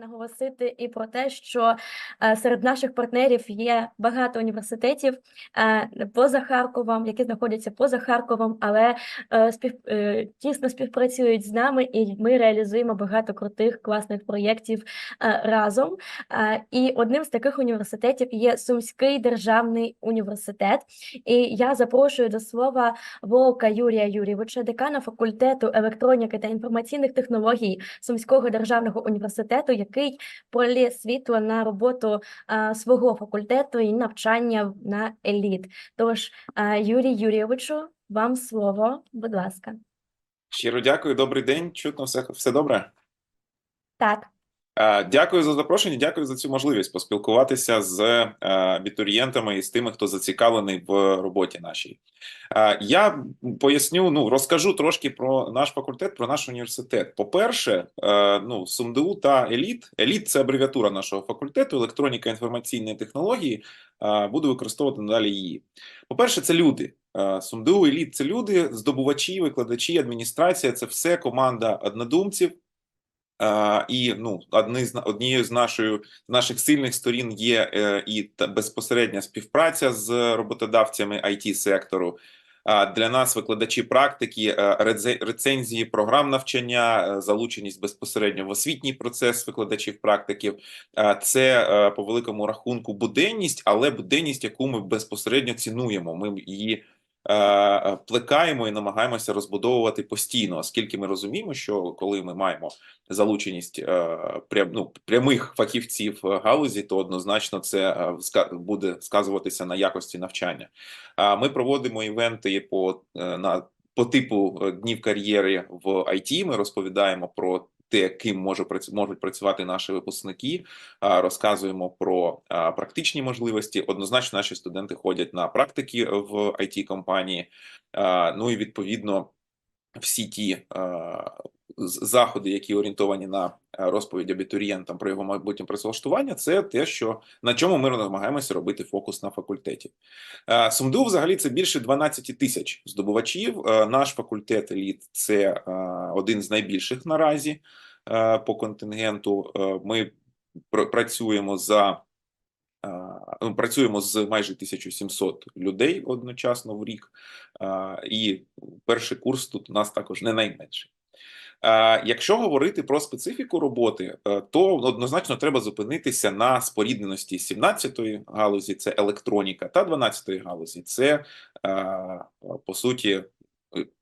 наголосити і про те, що серед наших партнерів є багато університетів е, поза Харковом, які знаходяться поза Харковом, але е, спів, е, тісно співпрацюють з нами, і ми реалізуємо багато крутих класних проєктів е, разом. Е, І одним з таких університетів є Сумський державний університет. І я запрошую до слова Волка Юрія Юрійовича, декана факультету електроніки та інформаційних технологій Сумського державного університету, який пролє світло на роботу а, свого факультету і навчання на еліт. Тож, а, Юрій Юрійовичу, вам слово, будь ласка. Щиро дякую, добрий день. Чутно все, все добре. Так, Е, Дякую за запрошення, дякую за цю можливість поспілкуватися з е, абітурієнтами і з тими, хто зацікавлений в роботі нашій. Е, Я поясню, ну розкажу трошки про наш факультет, про наш університет. По-перше, е, ну СумДУ та Еліт. Еліт це абревіатура нашого факультету, електроніка інформаційні технології. Е, Буду використовувати надалі її. По-перше, це люди. Е, СумДУ, Еліт це люди, здобувачі, викладачі, адміністрація це все команда однодумців. Е, І ну, одні з однією з нашою наших сильних сторін є е, і безпосередня співпраця з роботодавцями it сектору. Для нас викладачі практики, е, рецензії програм навчання, залученість безпосередньо в освітній процес викладачів практиків. Це по великому рахунку буденність, але буденність, яку ми безпосередньо цінуємо. Ми її плекаємо і намагаємося розбудовувати постійно, оскільки ми розуміємо, що коли ми маємо залученість е, прям, ну, прямих фахівців е, галузі, то однозначно це е, буде сказуватися на якості навчання. А Ми проводимо івенти по е, на по типу е, днів кар'єри в IT. Ми розповідаємо про те, ким може можуть працювати наші випускники. Розказуємо про практичні можливості. Однозначно, наші студенти ходять на практики в it компанії. Ну і відповідно всі ті заходи, які орієнтовані на е, розповідь абітурієнтам про його майбутнє працевлаштування, це те, що на чому ми намагаємося робити фокус на факультеті. Е, СумДУ взагалі це більше 12 тисяч здобувачів. Е, Наш факультет еліт це один з найбільших наразі по контингенту. Ми працюємо за ну, працюємо з майже 1700 людей одночасно в рік. І перший курс тут у нас також не найменший. Е, Якщо говорити про специфіку роботи, е, то однозначно треба зупинитися на спорідненості 17-ї галузі, це електроніка, та 12-ї галузі, це е, по суті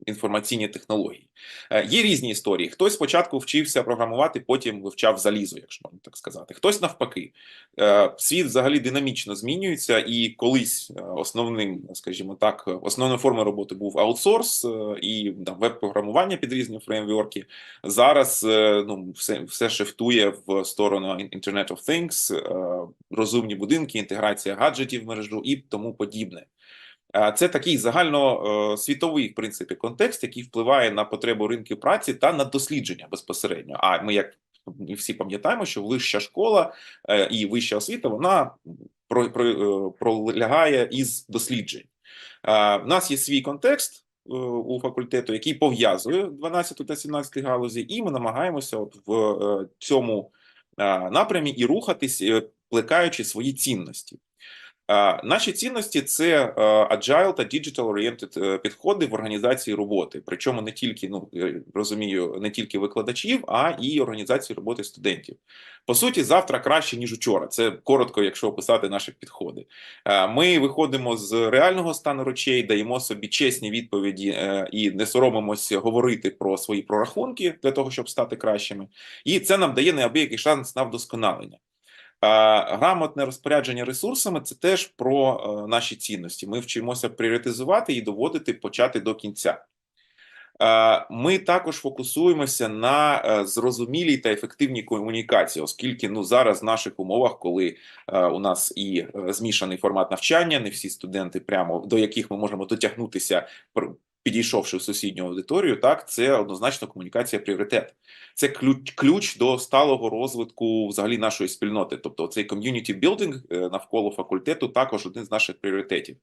інформаційні технології. Е, Є різні історії. Хтось спочатку вчився програмувати, потім вивчав залізо, якщо можна так сказати. Хтось навпаки. Е, Світ взагалі динамічно змінюється, і колись е, основним, скажімо так, е, основною формою роботи був аутсорс е, і веб-програмування під різні фреймворки. Зараз е, ну, все, все шифтує в сторону Internet of Things, е, розумні будинки, інтеграція гаджетів в мережу і тому подібне. Е, Це такий загальносвітовий в принципі контекст, який впливає на потребу ринків праці та на дослідження безпосередньо. А ми, як ми всі пам'ятаємо, що вища школа е, і вища освіта вона про, про, е, пролягає із досліджень. Е, В нас є свій контекст е, у факультету, який пов'язує 12 та 17 галузі, і ми намагаємося от в е, цьому е, напрямі і рухатись, е, плекаючи свої цінності. Наші цінності це е, agile та digital-oriented е, підходи в організації роботи. Причому не тільки, ну розумію, не тільки викладачів, а і організації роботи студентів. По суті, завтра краще ніж учора. Це коротко, якщо описати наші підходи. Е, Ми виходимо з реального стану речей, даємо собі чесні відповіді і не соромимося говорити про свої прорахунки для того, щоб стати кращими. І це нам дає неабиякий шанс на вдосконалення. Грамотне розпорядження ресурсами це теж про е, наші цінності. Ми вчимося пріоритизувати і доводити почати до кінця. Ми також фокусуємося на е, зрозумілій та ефективній комунікації, оскільки ну зараз в наших умовах, коли е, у нас і змішаний формат навчання, не всі студенти, прямо до яких ми можемо дотягнутися підійшовши в сусідню аудиторію, так це однозначно комунікація пріоритет. Це ключ, ключ до сталого розвитку взагалі нашої спільноти. Тобто, цей ком'юніті білдинг навколо факультету також один з наших пріоритетів.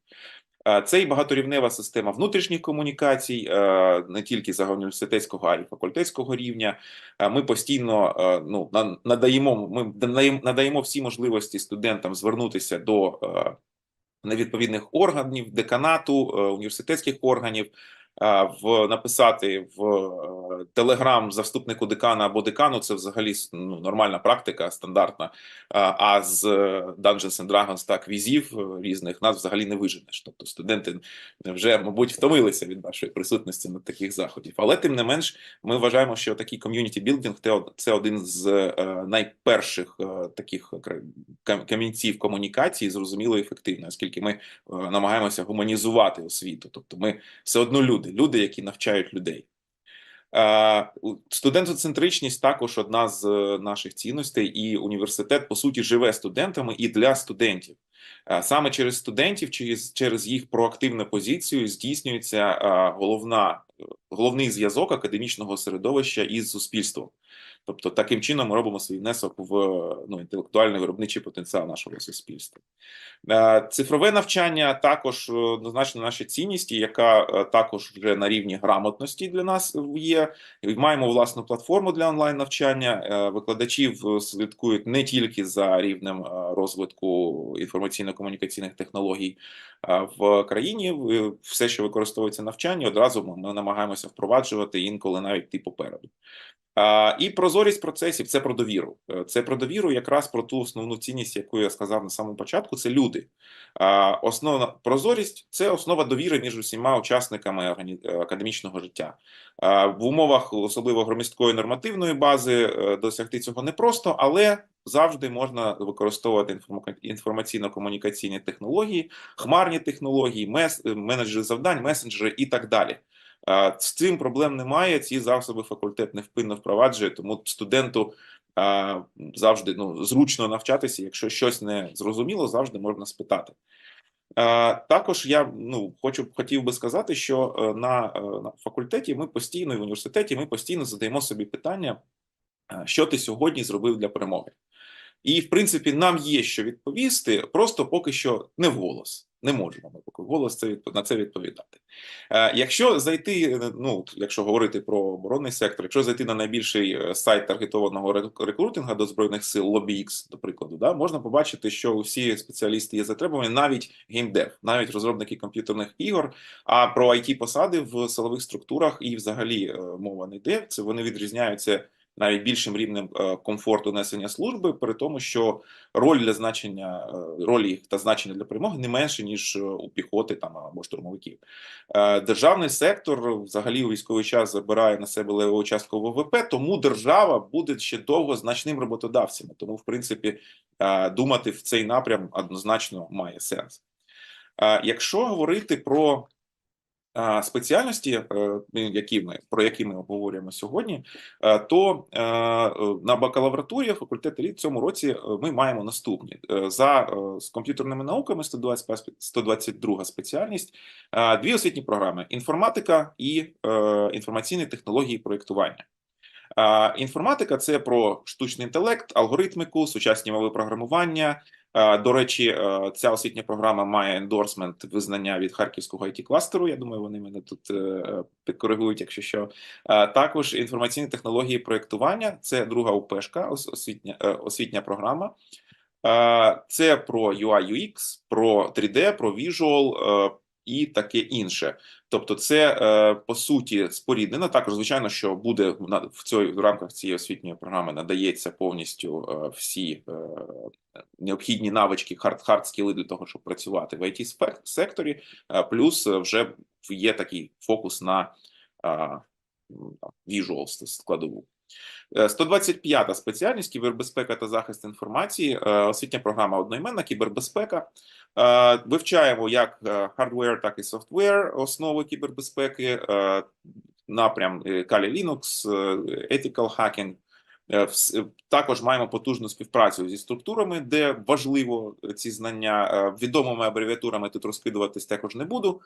Е, Це і багаторівнева система внутрішніх комунікацій, е, не тільки загальноуніверситетського, а й факультетського рівня. Е, Ми постійно е, ну, надаємо, ми надаємо- всі можливості студентам звернутися до е, невідповідних органів, деканату, е, університетських органів, в написати в е, телеграм заступнику декана або декану. Це взагалі ну, нормальна практика, стандартна. А- А з е, Dungeons and Dragons та квізів е, різних нас взагалі не виженеш. Тобто студенти вже, мабуть, втомилися від нашої присутності на таких заходів. Але тим не менш, ми вважаємо, що такий ком'юніті білдинг це один з е, найперших е, таких камінців комунікації, зрозуміло і ефективно, оскільки ми е, намагаємося гуманізувати освіту. Тобто, ми все одно люди, люди, які навчають людей. Е, Студентоцентричність також одна з е, наших цінностей, і університет по суті живе студентами і для студентів. Е, Саме через студентів, через, через їх проактивну позицію здійснюється е, головна, головний зв'язок академічного середовища із суспільством. Тобто, таким чином ми робимо свій внесок в ну, інтелектуальний виробничий потенціал нашого суспільства. Е, Цифрове навчання також е, однозначно наша цінність, яка е, також вже на рівні грамотності для нас є. Маємо власну платформу для онлайн навчання. Викладачів слідкують не тільки за рівнем розвитку інформаційно-комунікаційних технологій в країні. Все, що використовується в навчанні, одразу ми- намагаємося впроваджувати інколи навіть йти попереду. І прозорість процесів це про довіру. Е, Це про довіру, якраз про ту основну цінність, яку я сказав на самому початку. Це люди. Основна прозорість це основа довіри між усіма учасниками е, академічного життя. В умовах особливо громісткої нормативної бази е, досягти цього непросто, але завжди можна використовувати інформаційно-комунікаційні технології, хмарні технології, менеджери завдань, месенджери і так далі. З цим проблем немає. Ці засоби факультет невпинно впроваджує, тому студенту завжди ну, зручно навчатися. Якщо щось не зрозуміло, завжди можна спитати. Також я ну хочу хотів би сказати, що е, на, е, на факультеті ми постійно і в університеті ми постійно задаємо собі питання, що ти сьогодні зробив для перемоги. І, в принципі, нам є що відповісти, просто поки що не вголос. Не можемо ми поки вголос це на це відповідати. Е, Якщо зайти, е, ну якщо говорити про оборонний сектор, якщо зайти на найбільший е, сайт таргетованого рек- рекрутингу до збройних сил LobbyX, до прикладу, да, можна побачити, що усі спеціалісти є затребувані, навіть геймдев, навіть розробники комп'ютерних ігор. А про it посади в силових структурах і взагалі мова не йде. Це вони відрізняються навіть більшим рівнем е, комфорту несення служби, при тому, що роль для значення е, роль та значення для перемоги не менше ніж е, у піхоти там або штурмовиків. Державний сектор взагалі у військовий час забирає на себе леву частку ВВП, тому держава буде ще довго значним роботодавцем. Тому, в принципі, думати в цей напрям однозначно має сенс. Якщо говорити про спеціальності, е, які ми про які ми обговорюємо сьогодні, е, то е, на бакалавратурі факультет еліт цьому році ми маємо наступні за з комп'ютерними науками 120 122 спеціальність, дві освітні програми: інформатика і інформаційні технології проєктування. Інформатика це про штучний інтелект, алгоритміку, сучасні мови програмування. Е, До речі, е, ця освітня програма має ендорсмент визнання від харківського it кластеру. Я думаю, вони мене тут е, підкоригують, якщо що. Також інформаційні технології проєктування це друга УПшка, освітня, освітня програма. Це про UI UX, про 3D, про Visual і таке інше. Тобто, це е, по суті споріднено. Також, звичайно, що буде в цій в рамках цієї освітньої програми надається повністю е, всі е, необхідні навички, хард хард скіли для того, щоб працювати в it секторі. Плюс вже є такий фокус на visual складову. Е, 125-та спеціальність кібербезпека та захист інформації, е, освітня програма одноіменна кібербезпека. Е, Вивчаємо як е, хардвер, так і софтвер, основи кібербезпеки, е, напрям е, Kali Linux, е, ethical hacking. Е, е, Також маємо потужну співпрацю зі структурами, де важливо ці знання. Е, Відомими абревіатурами тут розкидуватись також не буду.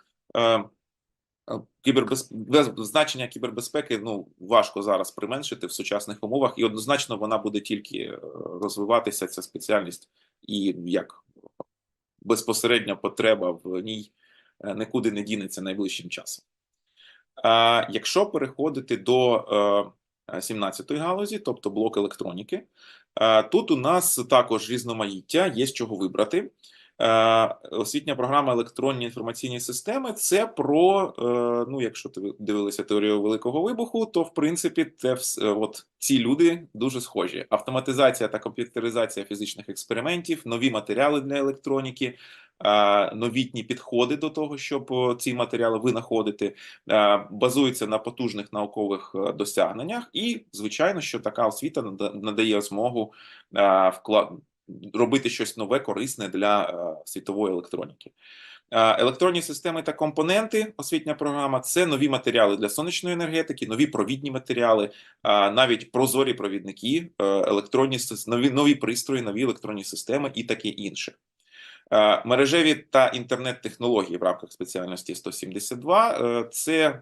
Е, Кібербез... без- Значення кібербезпеки ну важко зараз применшити в сучасних умовах, і однозначно вона буде тільки е, розвиватися ця спеціальність, і як безпосередня потреба в ній е, нікуди не дінеться найближчим часом. А якщо переходити до е, 17-ї галузі, тобто блок електроніки, тут у нас також різноманіття, є з чого вибрати. Е, Освітня програма електронні інформаційні системи це про, е, ну, якщо ти дивилися теорію великого вибуху, то в принципі вс- е, от ці люди дуже схожі: автоматизація та комп'ютеризація фізичних експериментів, нові матеріали для електроніки, новітні підходи до того, щоб ці матеріали винаходити, базується на потужних наукових досягненнях, і звичайно, що така освіта нада- надає змогу робити щось нове, корисне для е, світової електроніки. Е, Електронні системи та компоненти, освітня програма це нові матеріали для сонячної енергетики, нові провідні матеріали, е, навіть прозорі провідники, електронні нові, нові пристрої, нові електронні системи і таке інше. Мережеві та інтернет-технології в рамках спеціальності 172 е, це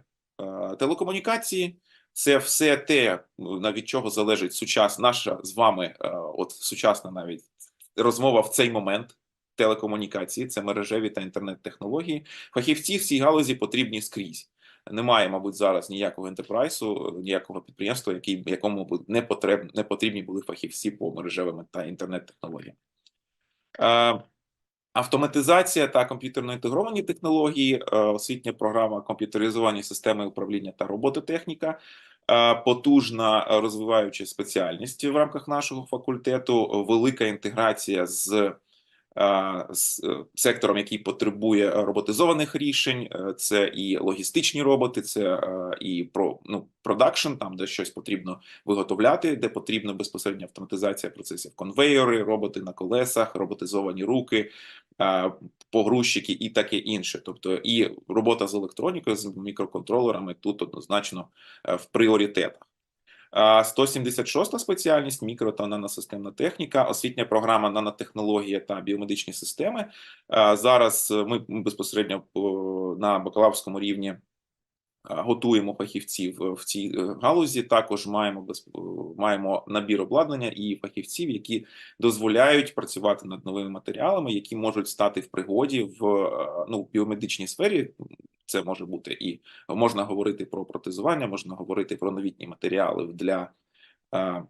телекомунікації, це все те, на від чого залежить сучас, наша з вами, от сучасна навіть розмова в цей момент. Телекомунікації, це мережеві та інтернет-технології. Фахівці в цій галузі потрібні скрізь. Немає, мабуть, зараз ніякого ентерпрайсу, ніякого підприємства, який, якому не, потреб, не потрібні були фахівці по мережевим та інтернет-технологіям. Е, Автоматизація та комп'ютерно інтегровані технології, е, освітня програма комп'ютеризовані системи управління та робототехніка, потужна е, розвиваюча спеціальність в рамках нашого факультету, велика інтеграція з, з е, сектором, який потребує роботизованих рішень. Е, Це і логістичні роботи, це е, і про ну продакшн, там де щось потрібно виготовляти, де потрібна безпосередня автоматизація процесів, конвейери, роботи на колесах, роботизовані руки, е, погрузчики і таке інше. Тобто, і робота з електронікою, з мікроконтролерами тут однозначно е, в пріоритетах. А 176 спеціальність мікро та наносистемна техніка, освітня програма нанотехнологія та біомедичні системи. Зараз е, ми безпосередньо на бакалаврському рівні готуємо фахівців е, в цій е, галузі. Також маємо без- маємо набір обладнання і фахівців, які дозволяють працювати над новими матеріалами, які можуть стати в пригоді в ну, біомедичній сфері. Це може бути і можна говорити про протезування, можна говорити про новітні матеріали для е,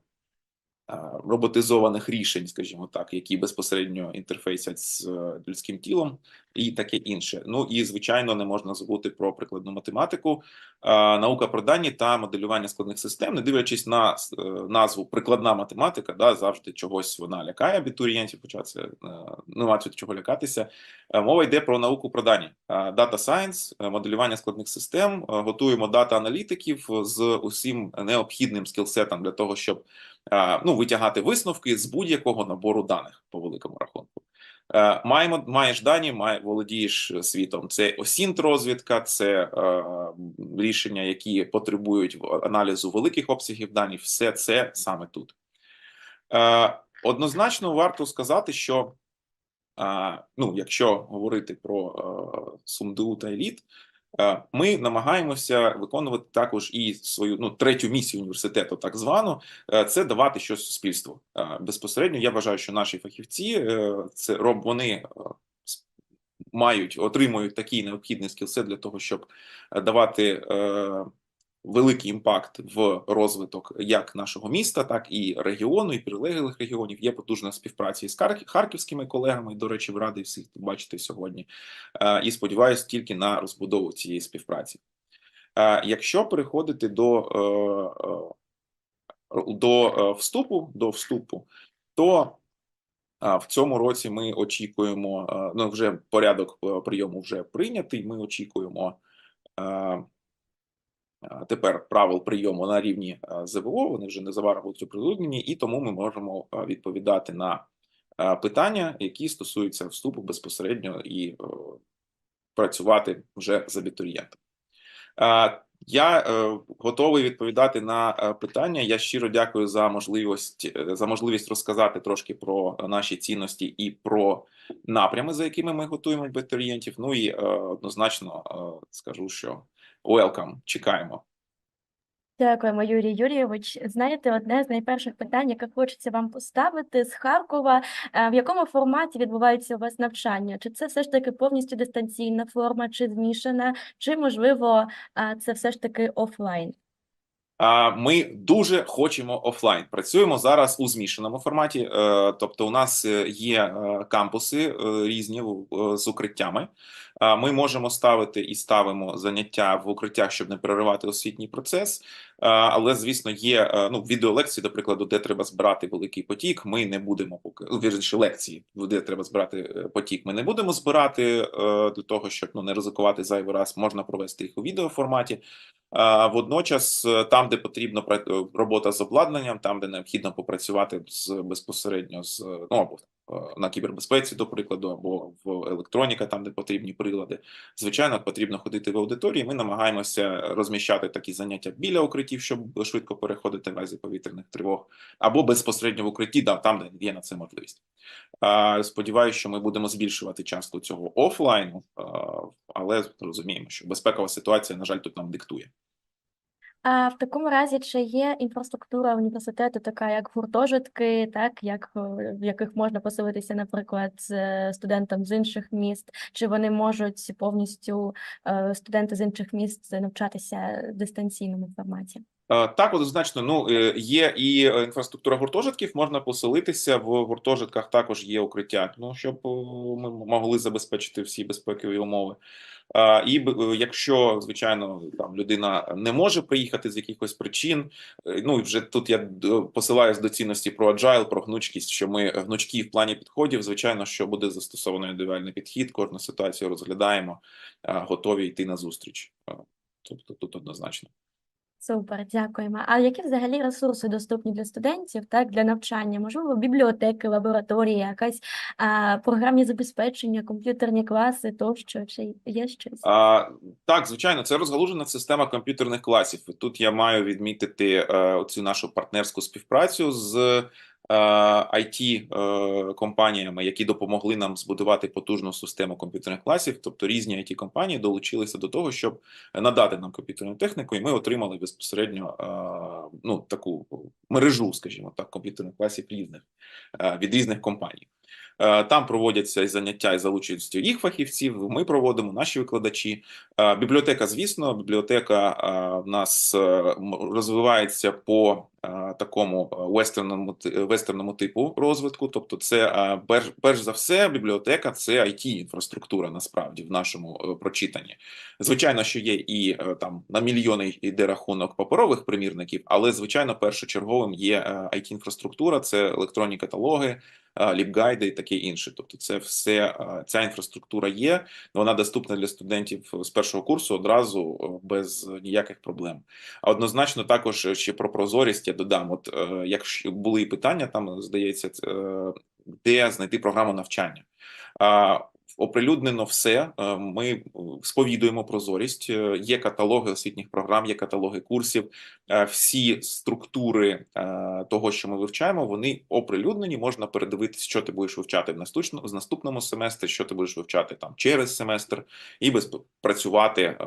роботизованих рішень, скажімо так, які безпосередньо інтерфейсять з е, людським тілом і таке інше. Ну і звичайно, не можна забути про прикладну математику, е, наука про дані та моделювання складних систем, не дивлячись на е, назву прикладна математика, да, завжди чогось вона лякає абітурієнтів, хоча це е, нема від чого лякатися. Е, Мова йде про науку про дані, Data Science, е, моделювання складних систем. Е, Готуємо дата-аналітиків з усім необхідним скілсетом для того, щоб е, ну, витягати висновки з будь-якого набору даних по великому рахунку. Е, Маємо, маєш дані, має, володієш світом. Це осінт розвідка, це е, рішення, які потребують аналізу великих обсягів даних. Все це саме тут. Е, Однозначно варто сказати, що а, ну, якщо говорити про е, СумДУ та еліт, е, ми намагаємося виконувати також і свою ну, третю місію університету, так звану, е, це давати щось суспільству. Е, безпосередньо я вважаю, що наші фахівці е, це роб вони. е, Мають отримують такий необхідний скілсет для того, щоб е, давати е, великий імпакт в розвиток як нашого міста, так і регіону, і прилеглих регіонів. Є потужна співпраця з харківськими колегами. До речі, радий всіх бачити сьогодні. Е, І сподіваюся тільки на розбудову цієї співпраці. Е, Якщо переходити до, е, до вступу, до вступу, то в цьому році ми очікуємо, ну вже порядок прийому вже прийнятий. Ми очікуємо тепер правил прийому на рівні е, ЗВО. Вони вже незабаром будуть оприлюднені, і тому ми можемо е, відповідати на е, питання, які стосуються вступу безпосередньо і працювати вже з абітурієнтом. Я готовий відповідати на питання. Я щиро дякую за можливість за можливість розказати трошки про наші цінності і про напрями, за якими ми готуємо абітурієнтів. Ну і однозначно скажу, що welcome, чекаємо. Дякуємо, Юрій Юрійович. Знаєте, одне з найперших питань, яке хочеться вам поставити з Харкова, е, в якому форматі відбувається у вас навчання? Чи це все ж таки повністю дистанційна форма, чи змішана, чи можливо е, це все ж таки офлайн? Ми дуже хочемо офлайн. Працюємо зараз у змішаному форматі. е, Тобто, у нас є кампуси різні з укриттями. Ми можемо ставити і ставимо заняття в укриттях, щоб не переривати освітній процес. Але, звісно, є е, ну, відеолекції, до прикладу, де треба збирати великий потік. Ми не будемо поки лекції, де треба збирати е, потік. Ми не будемо збирати е, для того, щоб ну не ризикувати зайвий раз. Можна провести їх у відеоформаті. Водночас, там, де потрібно робота з обладнанням, там, де необхідно попрацювати з безпосередньо з ну або на кібербезпеці, до прикладу, або в електроніка, там, де потрібні прилади. Звичайно, потрібно ходити в аудиторії. Ми намагаємося розміщати такі заняття біля укриттів, щоб швидко переходити в разі повітряних тривог, або безпосередньо в укритті, да, там, де є на це можливість. Сподіваюся, що ми будемо збільшувати частку цього офлайну, але розуміємо, що безпекова ситуація, на жаль, тут нам диктує. А в такому разі, чи є інфраструктура університету така, як гуртожитки, так як е, в яких можна поселитися, наприклад, з студентам з інших міст, чи вони можуть повністю е, студенти з інших міст навчатися в дистанційному форматі? Е, Так, однозначно, ну е, є і е, інфраструктура гуртожитків, можна поселитися в гуртожитках. Також є укриття, ну щоб ми могли забезпечити всі безпекові умови. І якщо, звичайно, там людина не може приїхати з якихось причин, ну і вже тут я посилаюсь до цінності про agile, про гнучкість, що ми гнучкі в плані підходів. Звичайно, що буде застосовано індивідуальний підхід, кожну ситуацію розглядаємо, готові йти на зустріч. Тобто тут однозначно. Супер, дякуємо. А які взагалі ресурси доступні для студентів, так, для навчання? Можливо, бібліотеки, лабораторії, якась а, програмні забезпечення, комп'ютерні класи тощо, чи є щось? А, так, звичайно, це розгалужена система комп'ютерних класів. Тут я маю відмітити а, цю нашу партнерську співпрацю з е, it е, компаніями, які допомогли нам збудувати потужну систему комп'ютерних класів. Тобто різні it компанії долучилися до того, щоб надати нам комп'ютерну техніку, і ми отримали безпосередньо е, ну таку мережу, скажімо так, комп'ютерних класів різних е, від різних компаній. Е, Там проводяться і заняття і залучуються їх фахівців. Ми проводимо наші викладачі. Е, Бібліотека, звісно, бібліотека е, в нас е, розвивається по е, такому е, вестерному ти- вестерному типу розвитку. Тобто, це е, перш, перш за все, бібліотека це it інфраструктура насправді в нашому е, прочитанні. Звичайно, що є і е, там на мільйони йде рахунок паперових примірників, але звичайно, першочерговим є it інфраструктура, це електронні каталоги е, ліпгайди і таке інше. Тобто, це все е, ця інфраструктура є. Вона доступна для студентів з першого курсу одразу е, без ніяких проблем. А однозначно, також ще про прозорість я додам. От е, якщо були питання, там здається, е, де знайти програму навчання. Оприлюднено все. Е, Ми сповідуємо прозорість. Є каталоги освітніх програм, є каталоги курсів. Всі структури того, що ми вивчаємо, вони оприлюднені. Можна передивитися, що ти будеш вивчати в наступному, в наступному семестрі, що ти будеш вивчати там через семестр, і без працювати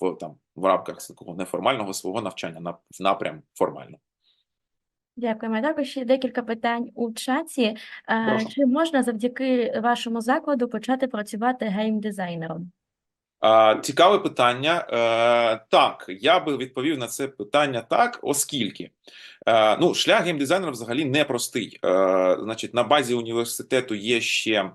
в там в рамках такого неформального свого навчання на в напрям формально. Дякуємо. Також ще декілька питань у чаті. Прошу. Чи можна завдяки вашому закладу почати працювати геймдизайнером? Цікаве питання. Е, Так, я би відповів на це питання так, оскільки е, ну, шлях геймдизайнера взагалі непростий. Е, Значить, на базі університету є ще.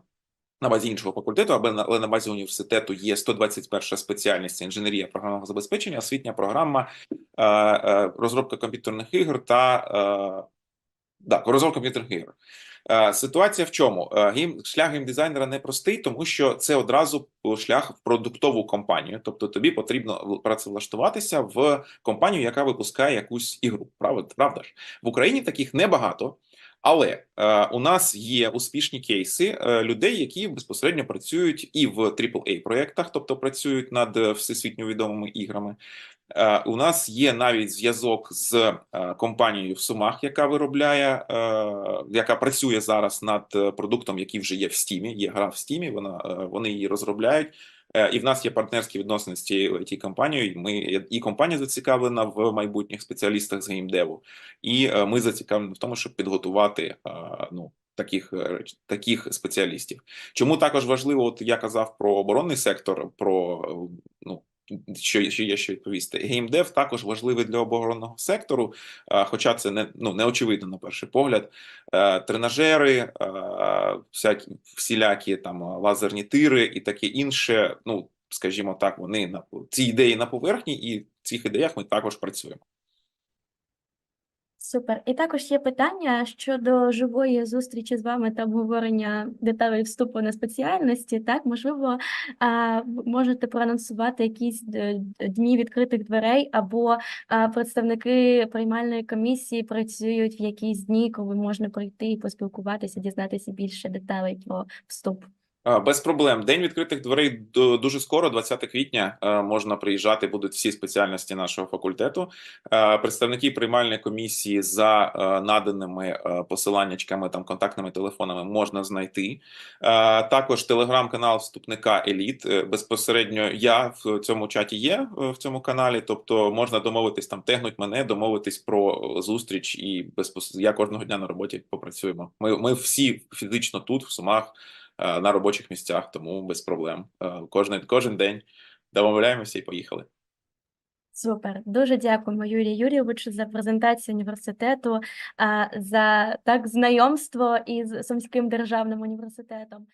На базі іншого факультету, але на базі університету є 121 спеціальність інженерія програмного забезпечення, освітня програма, е, е, розробка комп'ютерних ігор та е, так, розробка комп'ютерних ігор. Ситуація в чому? Гейм, шлях геймдизайнера непростий, тому що це одразу шлях в продуктову компанію. Тобто тобі потрібно працевлаштуватися в компанію, яка випускає якусь ігру. Правда, правда ж? В Україні таких небагато. Але е, у нас є успішні кейси е, людей, які безпосередньо працюють і в aaa проєктах, тобто працюють над е, всесвітньо відомими іграми. Е, У нас є навіть зв'язок з е, компанією в Сумах, яка виробляє, е, яка працює зараз над е, продуктом, який вже є в Стімі. Є гра в Стімі. Вона е, вони її розробляють. І в нас є партнерські відносини з цією it компанією. Ми і компанія зацікавлена в майбутніх спеціалістах з геймдеву, і е, ми зацікавлені в тому, щоб підготувати ну. Таких таких спеціалістів. Чому також важливо, от я казав про оборонний сектор, про ну що, що є що відповісти. Геймдев також важливий для оборонного сектору, е, хоча це не ну не очевидно на перший погляд. Е, Тренажери, е, всякі всілякі там лазерні тири і таке інше. Ну скажімо так, вони на ці ідеї на поверхні, і в цих ідеях ми також працюємо. Супер. І також є питання щодо живої зустрічі з вами та обговорення деталей вступу на спеціальності. Так, можливо, можете проанонсувати якісь дні відкритих дверей, або представники приймальної комісії працюють в якісь дні, коли можна прийти і поспілкуватися, дізнатися більше деталей про вступ. А, Без проблем. День відкритих дверей дуже скоро, 20 квітня, е, можна приїжджати. Будуть всі спеціальності нашого факультету. Е, Представники приймальної комісії за е, наданими е, посиланнячками, там контактними телефонами можна знайти. Е, Також телеграм-канал вступника Еліт. Е, Безпосередньо я в цьому чаті є е, в цьому каналі. Тобто можна домовитись там, тегнуть мене, домовитись про е, зустріч, і безпос... я кожного дня на роботі попрацюємо. Ми, ми всі фізично тут, в Сумах е, на робочих місцях, тому без проблем. Е, Кожен, кожен день домовляємося і поїхали. Супер. Дуже дякуємо Юрію Юрійовичу за презентацію університету, а, за так знайомство із Сумським державним університетом.